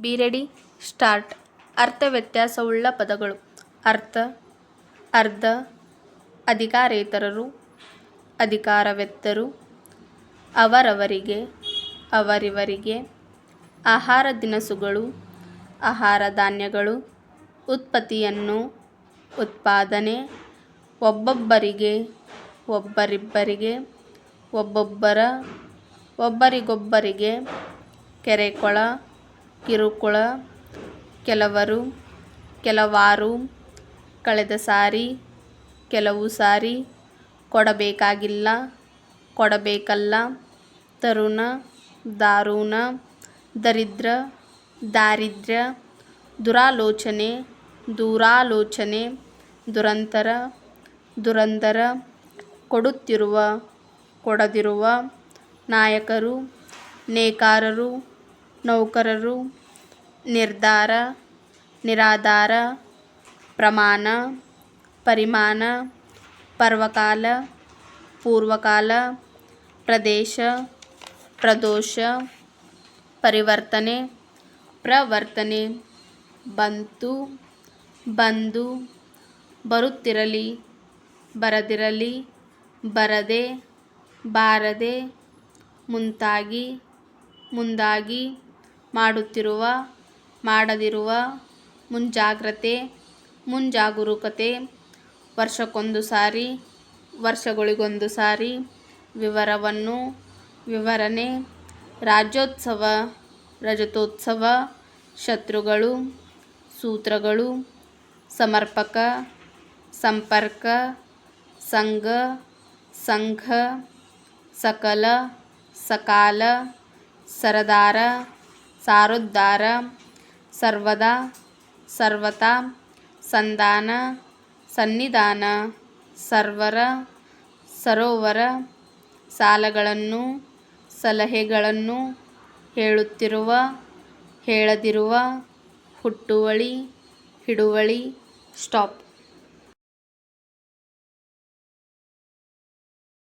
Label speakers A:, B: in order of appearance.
A: Be ready. Start. ಅರ್ಥ ವ್ಯತ್ಯಾಸವುಳ್ಳ ಪದಗಳು. ಅರ್ಥ, ಅರ್ಧ, ಅಧಿಕಾರೇತರರು, ಅಧಿಕಾರವೆತ್ತರು, ಅವರವರಿಗೆ, ಅವರಿವರಿಗೆ, ಆಹಾರ ದಿನಸುಗಳು, ಆಹಾರ ಧಾನ್ಯಗಳು, ಉತ್ಪತ್ತಿಯನ್ನು, ಉತ್ಪಾದನೆ, ಒಬ್ಬೊಬ್ಬರಿಗೆ, ಒಬ್ಬರಿಬ್ಬರಿಗೆ, ಒಬ್ಬೊಬ್ಬರ, ಒಬ್ಬರಿಗೊಬ್ಬರಿಗೆ ಕೆರೆಕೊಳ ಕಿರುಕುಳ, ಕೆಲವರು, ಕೆಲವಾರು, ಕಳೆದ ಸಾರಿ, ಕೆಲವು ಸಾರಿ, ಕೊಡಬೇಕಾಗಿಲ್ಲ, ಕೊಡಬೇಕಲ್ಲ, ತರುಣ, ದಾರುಣ, ದರಿದ್ರ, ದಾರಿದ್ರ್ಯ, ದುರಾಲೋಚನೆ, ದೂರಾಲೋಚನೆ, ದುರಂತರ, ದುರಂದರ, ಕೊಡುತ್ತಿರುವ, ಕೊಡದಿರುವ, ನಾಯಕರು, ನೇಕಾರರು ನೌಕರರು, ನಿರ್ಧಾರ, ನಿರಾಧಾರ, ಪ್ರಮಾಣ, ಪರಿಮಾಣ, ಪರ್ವಕಾಲ, ಪೂರ್ವಕಾಲ, ಪ್ರದೇಶ, ಪ್ರದೋಷ, ಪರಿವರ್ತನೆ, ಪ್ರವರ್ತನೆ, ಬಂತು, ಬಂದು, ಬರುತ್ತಿರಲಿ, ಬರದಿರಲಿ, ಬರದೆ, ಬಾರದೆ, ಮುಂತಾಗಿ, ಮುಂದಾಗಿ ಮಾಡುತ್ತಿರುವ, ಮಾಡದಿರುವ, ಮುಂಜಾಗ್ರತೆ, ಮುಂಜಾಗರೂಕತೆ, ವರ್ಷಕ್ಕೊಂದು ಸಾರಿ, ವರ್ಷಗಳಿಗೊಂದು ಸಾರಿ, ವಿವರವನ್ನು, ವಿವರಣೆ, ರಾಜ್ಯೋತ್ಸವ, ರಜತೋತ್ಸವ, ಶತ್ರುಗಳು, ಸೂತ್ರಗಳು, ಸಮರ್ಪಕ, ಸಂಪರ್ಕ, ಸಂಘ ಸಂಘ, ಸಕಲ, ಸಕಾಲ, ಸರದಾರ ಸಾರೋದ್ಧಾರ ಸರ್ವದಾ ಸರ್ವತಾ ಸಂಧಾನ ಸನ್ನಿಧಾನ ಸರ್ವರ ಸರೋವರ ಸಾಲಗಳನ್ನು ಸಲಹೆಗಳನ್ನು ಹೇಳುತ್ತಿರುವ ಹೇಳದಿರುವ ಹುಟ್ಟುವಳಿ ಹಿಡುವಳಿ ಸ್ಟಾಪ್.